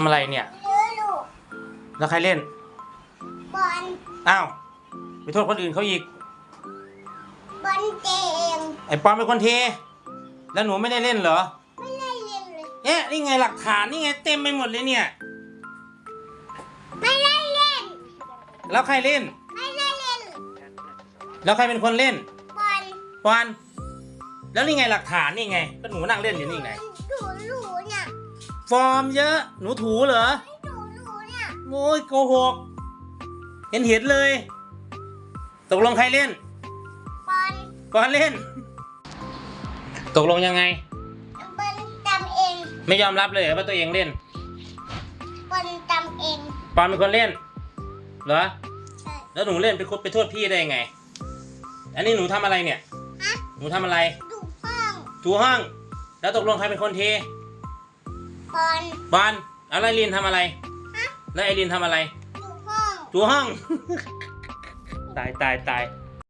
ทำอะไรเนี่ยซื้อลูกแล้วใครเล่น บอลอ้าวไปโทษคนอื่นเขาอีก บอลเจมไอ้ปอนเป็นคนเท แล้วหนูไม่ได้เล่นเหรอ ไม่ได้เล่นเลย เอ๊ะนี่ไงหลักฐานนี่ไงเต็มไปหมดเลยเนี่ย ไม่ได้เล่น แล้วใครเล่น ไม่ได้เล่น แล้วใครเป็นคนเล่นบอลปอน แล้วนี่ไงหลักฐานนี่ไงก็หนูนั่งเล่นอยู่นี่ไงหนูรู้เนี่ย ฟอร์มเยอะ หนูถูเหรอหนูรู้เนี่ยโอ้ยโกหก เห็นเห็นเลย ตกลงใครเล่นบอลปอนเล่น ตกลงยังไงบอลจำเองไม่ยอมรับเลยเหรอว่าตัวเองเล่นบอลจำเองปอนเป็นคนเล่นเหรอใช่แล้วหนูเล่นไปคุไปโทษพี่ได้ยังไง อันนี้หนูทำอะไรเนี่ย ฮะหนูทำอะไร ดูห้องถูห้อง แล้วตกลงใครเป็นคนเทบ อลบอลแล้วไอรินทำอะไรฮะแล้วไอรินทำอะไรดูห้อง ถูห้อง ตายตายตาย